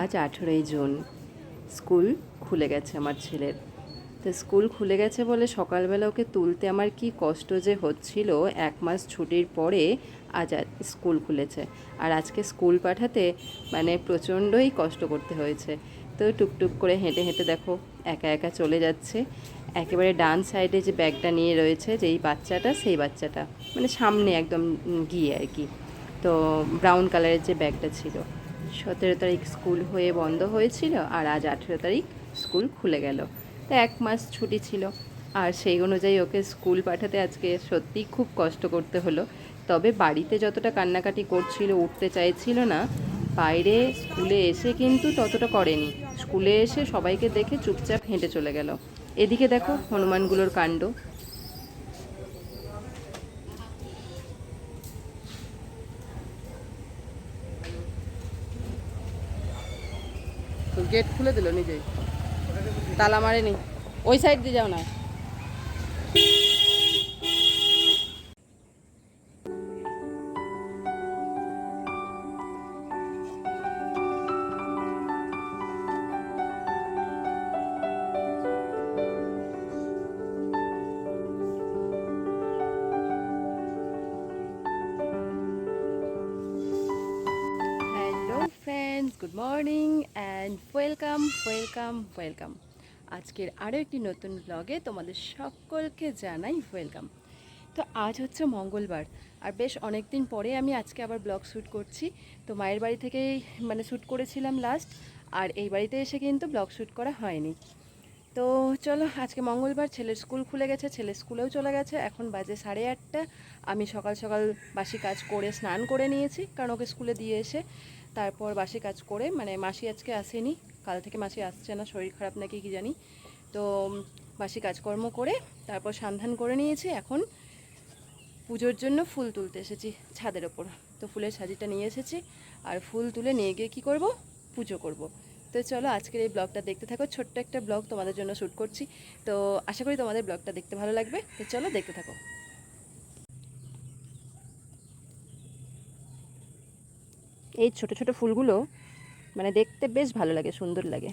আজ আঠেরোই June. School খুলে গেছে আমার ছেলের। তো স্কুল খুলে গেছে বলে সকালবেলা ওকে তুলতে আমার কি কষ্ট যে হচ্ছিল, এক মাস ছুটির পরে আজ স্কুল খুলেছে। আর আজকে স্কুল পাঠাতে মানে প্রচণ্ডই কষ্ট করতে হয়েছে। তো টুকটুক করে হেঁটে হেঁটে দেখো, একা একা চলে যাচ্ছে। একেবারে ডান সাইডে যে ব্যাগটা নিয়ে রয়েছে, যেই বাচ্চাটা, সেই বাচ্চাটা। মানে সামনে একদম গিয়ে আর কি। তো ব্রাউন কালারের যে ব্যাগটা ছিল। সতেরো তারিখ স্কুল হয়ে বন্ধ হয়েছিল আর আজ আঠেরো তারিখ স্কুল খুলে গেল। তো এক মাস ছুটি ছিল আর সেই অনুযায়ী ওকে স্কুল পাঠাতে আজকে সত্যিই খুব কষ্ট করতে হলো। তবে বাড়িতে যতটা কান্নাকাটি করছিল, উঠতে চাইছিল না, বাইরে স্কুলে এসে কিন্তু ততটা করেনি। স্কুলে এসে সবাইকে দেখে চুপচাপ হেঁটে চলে গেল। এদিকে দেখো হনুমানগুলোর কাণ্ড। গেট খুলে দিল নিজেই। তালা মারেনি। ওই সাইড দিয়ে যাও না। Morning and welcome welcome welcome. আজকের আরও একটি নতুন ব্লগে তোমাদের সকলকে জানাই ওয়েলকাম। তো আজ হচ্ছে মঙ্গলবার, আর বেশ অনেক দিন পরে আমি আজকে আবার ব্লগ শ্যুট করছি। তো মায়ের বাড়ি থেকেই মানে শ্যুট করেছিলাম লাস্ট আর এই বাড়িতে এসে কিন্তু ব্লগ শ্যুট করা হয়নি। তো চলো, আজকে মঙ্গলবার, ছেলের স্কুল খুলে গেছে ছেলে স্কুলেও চলে গেছে। এখন বাজে সাড়ে আটটা। আমি সকাল সকাল বাসি কাজ করে, স্নান করে নিয়েছি, কারণ ওকে স্কুলে দিয়ে এসে তারপর বাসি কাজ করে মানে মাসি আজকে আসেনি, কাল থেকে মাসি আসছে না, শরীর খারাপ নাকি কি জানি। তো বাসি কাজকর্ম করে, তারপর সন্ধান করে নিয়েছি, এখন পুজোর জন্য ফুল তুলতে এসেছি ছাদের ওপর। তো ফুলের সাজিটা নিয়ে এসেছি, আর ফুল তুলে নিয়ে গিয়ে কী করব? পুজো করব। তো চলো, আজকের এই ব্লগটা দেখতে থাকো, ছোট্ট একটা ব্লগ তোমাদের জন্য শ্যুট করছি। তো আশা করি তোমাদের ব্লগটা দেখতে ভালো লাগবে। তো চলো, দেখতে থাকো। এই ছোট ছোট ফুলগুলো মানে দেখতে বেশ ভালো লাগে সুন্দর লাগে।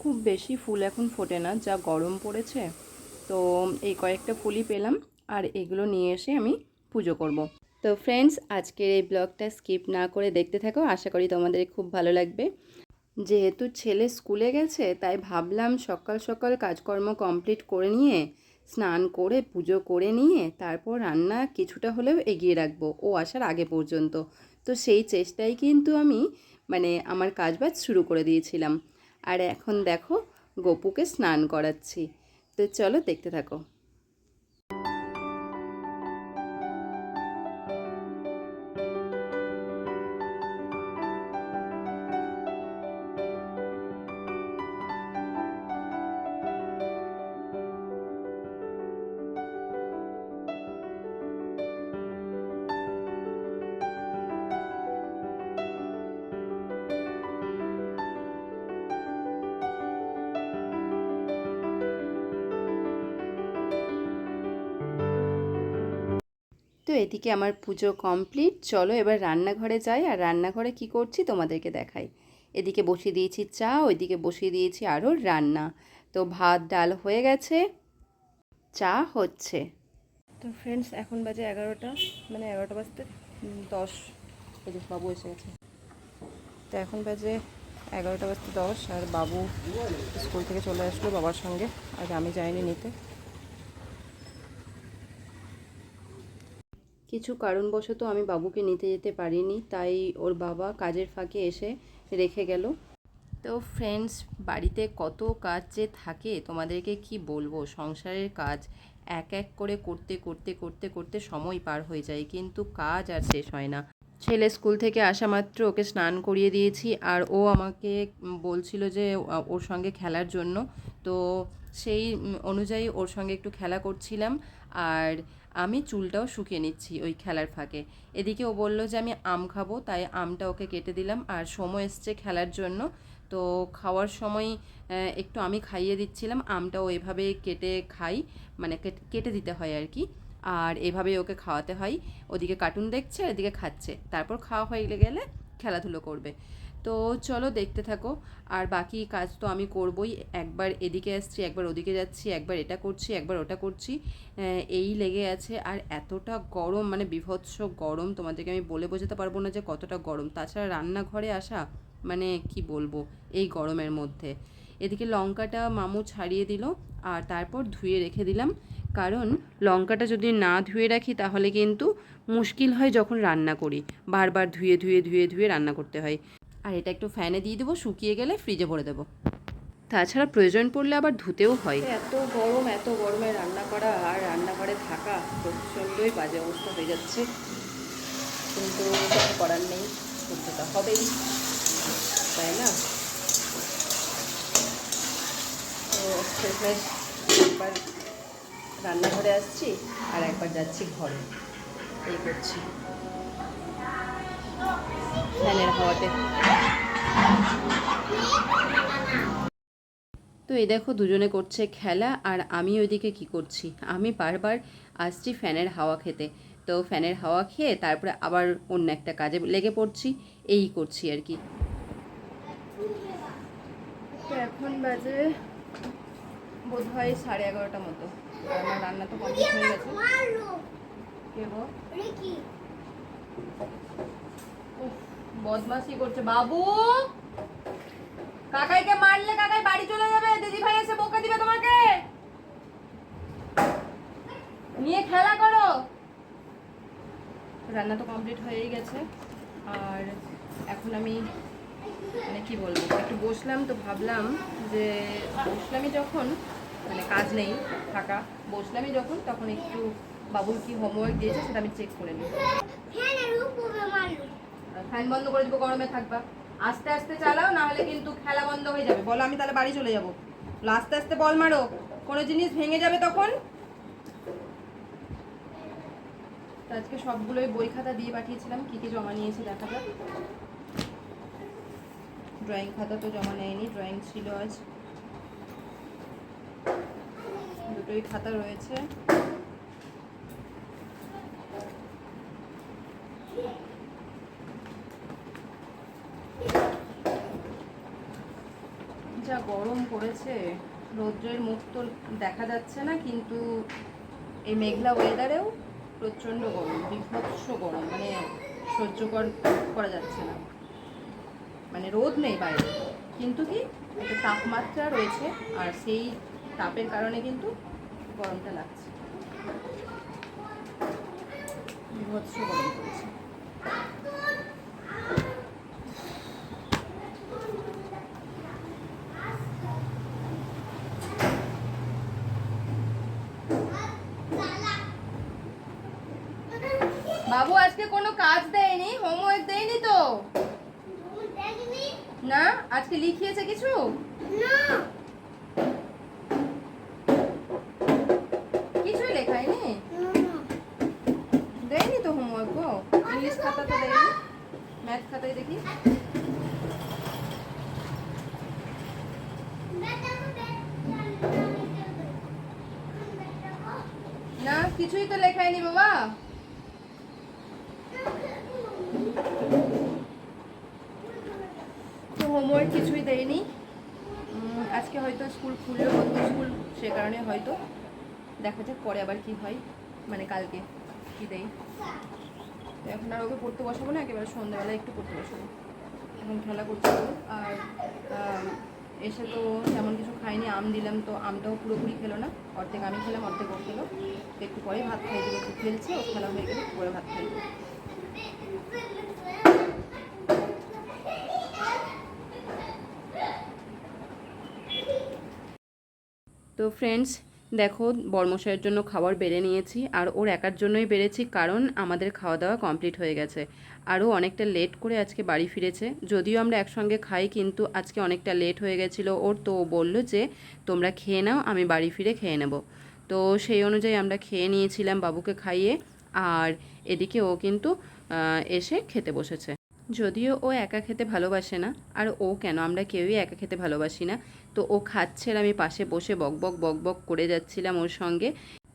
খুব বেশি ফুল এখন ফোটে না, যা গরম পড়েছে। তো এই কয়েকটা ফুলই পেলাম আর এগুলো নিয়ে এসে আমি পুজো করব। তো ফ্রেন্ডস আজকের এই ব্লগটা স্কিপ না করে দেখতে থাকো, আশা করি তোমাদের খুব ভালো লাগবে। যেহেতু ছেলে স্কুলে গেছে, তাই ভাবলাম সকাল সকাল কাজকর্ম কমপ্লিট করে নিয়ে, স্নান করে, পুজো করে নিয়ে, তারপর রান্না কিছুটা হলেও এগিয়ে রাখব, ও আসার আগে পর্যন্ত। তো সেই চেষ্টাই কিন্তু আমি মানে আমার কাজবাজ শুরু করে দিয়েছিলাম। আর এখন দেখো গপুকে স্নান করাচ্ছি। তো চলো দেখতে থাকো। তো এদিকে আমার পুজো কমপ্লিট। চলো এবার রান্নাঘরে যাই। আর রান্নাঘরে কি করছি তোমাদেরকে দেখাই। এদিকে বসিয়ে দিয়েছি চা, ওইদিকে বসিয়ে দিয়েছি আরও রান্না। তো ভাত, ডাল হয়ে গেছে। চা হচ্ছে। তো ফ্রেন্ডস এখন বাজে এগারোটা মানে এগারোটা বাজতে দশ। বাবু এসে গেছে। তো এখন বাজে এগারোটা বাজতে দশ। আর বাবু স্কুল থেকে চলে আসলো বাবার সঙ্গে। আর আমি যাইনি নিতে। কিছু কারণবশত আমি বাবুকে নিতে যেতে পারিনি, তাই ওর বাবা কাজের ফাঁকে এসে রেখে গেল। তো ফ্রেন্ডস বাড়িতে কত কাজ যে থাকে, তোমাদেরকে কি বলব? সংসারের কাজ এক এক করে করতে করতে করতে করতে সময় পার হয়ে যায়, কিন্তু কাজ আর শেষ হয় না। ছেলে স্কুল থেকে আসা মাত্র ওকে স্নান করিয়ে দিয়েছি, আর ও আমাকে বলছিল যে ওর সঙ্গে খেলার জন্য। তো সেই অনুযায়ী ওর সঙ্গে একটু খেলা করছিলাম, আর আমি চুলটাও শুকিয়ে নিচ্ছি ওই খেলার ফাঁকে। এদিকে ও বলল যে, আমি আম খাব, তাই আমটা ওকে কেটে দিলাম। আর সময় এসছে খেলার জন্য। তো খাওয়ার সময় একটু আমি খাইয়ে দিচ্ছিলাম। আমটা ও এভাবে কেটে খাই মানে কেটে দিতে হয় আর কি। আর এভাবেই ওকে খাওয়াতে হয়। ওদিকে কার্টুন দেখছে, আর এদিকে খাচ্ছে। তারপর খাওয়া হয়ে গেলে খেলাধুলো করবে। তো চলো দেখতে থাকো। আর বাকি কাজ তো আমি করবই। একবার এদিকে আসছি, একবার ওদিকে যাচ্ছি, একবার এটা করছি, একবার ওটা করছি। এই লেগে আছে। আর এতটা গরম মানে বিভৎস গরম, তোমাদেরকে আমি বলে বোঝাতে পারব না যে কতটা গরম। তাছাড়া রান্নাঘরে আসা মানে কি বলব, এই গরমের মধ্যে। এদিকে লঙ্কাটা মামু ছাড়িয়ে দিল, আর তারপর ধুয়ে রেখে দিলাম। কারণ লঙ্কাটা যদি না ধুয়ে রাখি, তাহলে কিন্তু মুশকিল হয় যখন রান্না করি। বারবার ধুয়ে ধুয়ে ধুয়ে ধুয়ে রান্না করতে হয়। আর এটা একটু ফ্যানে দিয়ে দেবো, শুকিয়ে গেলে ফ্রিজে ভরে দেবো। তাছাড়া প্রয়োজন পড়লে আবার ধুতেও হয়। এত গরম, এত গরমে রান্না করা আর রান্নাঘরে থাকা প্রচণ্ডই বাজে অবস্থা হয়ে যাচ্ছে। কিন্তু কিছু করার নেই করতে তো হবেই, তাই না? তো একবার রান্নাঘরে আসছি আর একবার যাচ্ছি ঘরে। এই করছি। ফ্যানের হাওয়াতে তো এই দেখো, দুজনে করছে খেলা, আর আমি ওইদিকে কি করছি? আমি বারবার আসছি ফ্যানের হাওয়া খেতে। তো ফ্যানের হাওয়া খেয়ে তারপরে আবার অন্য একটা কাজে লেগে পড়ছি, এই করছি আর কি। তো এখন বাজে বোধ হয় সাড়ে এগারোটা মতো। রান্না তো কমপ্লিট হয়ে গেছে। বদমাশি করছে। বাবু! কাকাইকে মারলে কাকাই বাড়ি চলে যাবে। দিদি ভাই এসে বকা দিবে তোমাকে। নিয়ে খেলা করো। রান্না তো কমপ্লিট হয়েই গেছে। আর এখন আমি মানে কি বলব, একটু বসলাম তো ভাবলাম যে বসলামই যখন মানে কাজ নেই থাকা, বসলামই যখন, তখন একটু বাবুর কি হোমওয়ার্ক দিয়েছে সেটা আমি চেক করে নিই। ফ্যান বন্ধ করে দিব, গরমে থাকবা। আস্তে আস্তে চালাও না হলে কিন্তু খেলা বন্ধ হয়ে যাবে। বলো, আমি তাহলে বাড়ি চলে যাব। আস্তে আস্তে বল মারো। কোনো জিনিস ভেঙে যাবে তখন? আজকে সবগুলোই বই খাতা দিয়ে পাঠিয়েছিলাম, কি কি জমা নিয়েছি দেখা যাক। ড্রয়িং খাতা তো জমা নেয়নি ড্রয়িং ছিল আজ। দুটোই খাতা রয়েছে যা গরম পড়েছে, রৌদ্রের মুখ তো দেখা যাচ্ছে না, কিন্তু এই মেঘলা ওয়েদারেও প্রচণ্ড গরম, বিভৎস গরম মানে সহ্য করা যাচ্ছে না। মানে রোদ নেই বাইরে, কিন্তু কি একটা তাপমাত্রা রয়েছে, আর সেই তাপের কারণে কিন্তু গরমটা লাগছে। বিভৎস গরম পড়েছে। বাবু, আজকে কোনো কাজ দেয়নি হোমওয়ার্ক দেয়নি তো? না? আজকে লিখিয়েছে কিছু? কিছুই লেখায়নি? দেয়নি তো হোমওয়ার্ক গো? ইংলিশ খাতা তো দেয়নি? ম্যাথ খাতায় দেখি। না, কিছুই তো লেখায়নি বাবা। তো কিছুই দেয়নি। আজকে হয়তো স্কুল খুললো নতুন স্কুল, সে কারণে হয়তো। দেখা যাক পরে আবার কি হয় মানে কালকে কি দেয়। এখন আর ওকে পড়তে বসাবো না, একেবারে সন্ধ্যাবেলায় একটু পড়তে বসাবো। এখন খেলা করতে আর এসে তো তেমন কিছু খাইনি, আম দিলাম তো আমটাও পুরোপুরি খেলো না। অর্ধেক আমি খেলাম, অর্ধেক ও খেলো। একটু পরে ভাত খাই দেবো একটু খেলছে, ও খেলা হয়ে গেলে একটু পরে ভাত খাই তো ফ্রেন্ডস দেখো, বর্মশাইয়ের জন্য খাবার বেড়ে নিয়েছি আর ওর একার জন্যই বেড়েছি কারণ আমাদের খাওয়া দাওয়া কমপ্লিট হয়ে গেছে। আরও অনেকটা লেট করে আজকে বাড়ি ফিরেছে। যদিও আমরা একসঙ্গে খাই, কিন্তু আজকে অনেকটা লেট হয়ে গেছিল। ওর তো ও বলল যে, তোমরা খেয়ে নাও, আমি বাড়ি ফিরে খেয়ে নেব। তো সেই অনুযায়ী আমরা খেয়ে নিয়েছিলাম বাবুকে খাইয়ে। আর এদিকে ও কিন্তু এসে খেতে বসেছে। যদিও ও একা খেতে ভালোবাসে না, আর ও কেন? আমরা কেউই একা খেতে ভালোবাসি না। তো ও খাচ্ছে আমি পাশে বসে বকবক বকবক করে যাচ্ছিলাম ওর সঙ্গে।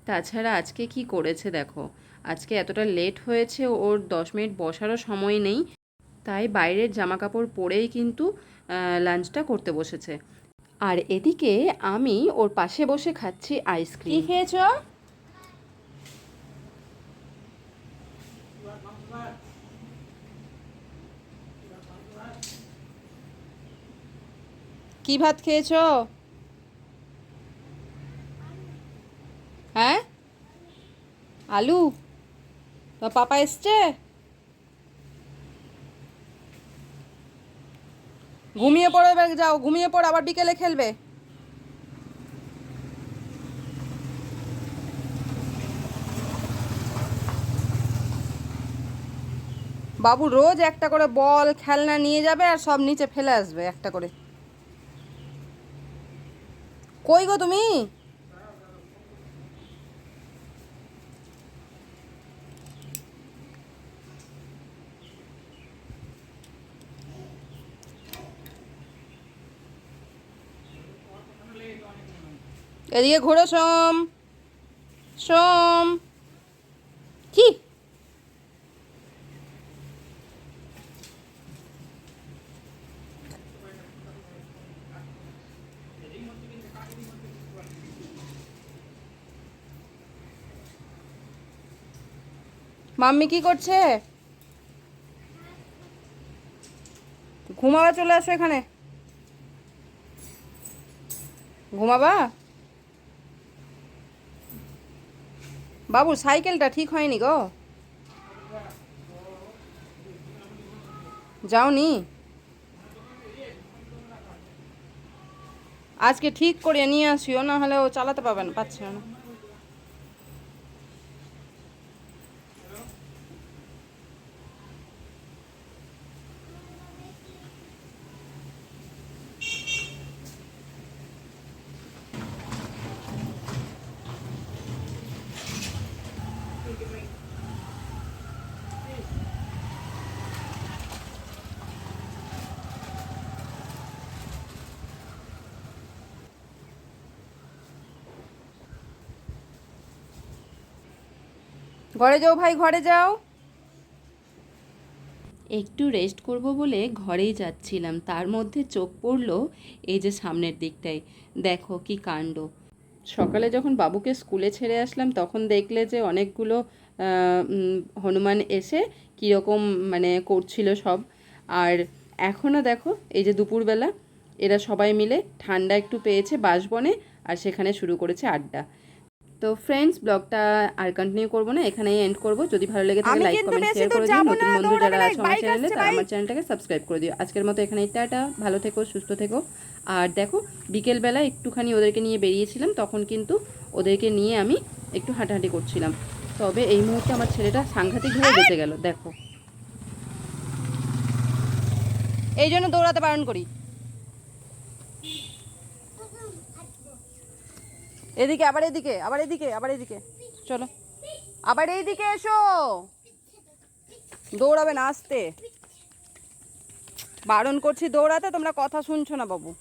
তাছাড়া আজকে কি করেছে দেখো? আজকে এতটা লেট হয়েছে, ওর দশ মিনিট বসারও সময় নেই। তাই বাইরের জামা কাপড় পরেই কিন্তু লাঞ্চটা করতে বসেছে। আর এদিকে আমি ওর পাশে বসে খাচ্ছি আইসক্রিম খেয়েছো? কি ভাত খেয়েছো? হ্যাঁ? আলু? তো পাপা এসছে? ঘুমিয়ে পড়ো যাও, ঘুমিয়ে পড়ো, আবার বিকেলে খেলবে। বাবু রোজ একটা করে বল, খেলনা নিয়ে যাবে আর সব নিচে ফেলে আসবে একটা করে। কই গো তুমি? এদিকে ঘোরো সোম। সোম কি মাম্মি কি করছে? ঘুমাবা, চলে আসো এখানে। ঘুমাবা? বাবু, সাইকেলটা ঠিক হয়নি গো। যাওনি? আজকে ঠিক করে নিয়ে আসিও, না হলে ও চালাতে পারবে না, পাচ্ছে না। ঘরে যাও ভাই, ঘরে যাও। একটু রেস্ট করব বলে ঘরেই যাচ্ছিলাম। তার মধ্যে চোখ পড়ল এই যে সামনের দিকটায়। দেখো কি কাণ্ড। সকালে যখন বাবুকে স্কুলে ছেড়ে আসলাম, তখন দেখলে যে অনেকগুলো হনুমান এসে কীরকম মানে করছিল সব। আর এখনও দেখো, এই যে দুপুরবেলা, এরা সবাই মিলে ঠান্ডা একটু পেয়েছে বাসবনে, আর সেখানে শুরু করেছে আড্ডা। তো ফ্রেন্ডস ব্লগটা আর কন্টিনিউ করব না এখানেই এন্ড করব। যদি ভালো লেগে থাকে লাইক কমেন্ট শেয়ার করে দিও। নতুন বন্ধু যারা আছে আমার চ্যানেলে তারা আমার চ্যানেলটাকে সাবস্ক্রাইব করে দিও। আজকের মতো এখানে টাটা। ভালো থেকো সুস্থ থেকো। আর দেখো বিকেলবেলা একটুখানি ওদেরকে নিয়ে বেরিয়েছিলাম তখন কিন্তু ওদেরকে নিয়ে আমি একটু হাঁটাহাঁটি করছিলাম। তবে এই মুহূর্তে আমার ছেলেটা সাংঘাতিক সাংঘাতিকভাবে বেঁচে গেল দেখো। এই জন্য দৌড়াতে বারণ করি। এদিকে, আবার এদিকে আবার এদিকে আবার এদিকে। চলো। আবার এইদিকে এসো। দৌড়াবে না, আসতে। বারণ করছি দৌড়াতে, তোমরা কথা শুনছো না বাবু।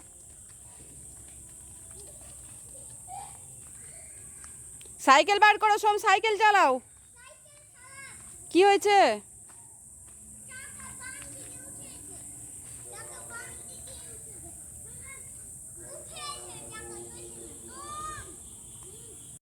সাইকেল বার করো, সোম, সাইকেল চালাও। কি হয়েছে?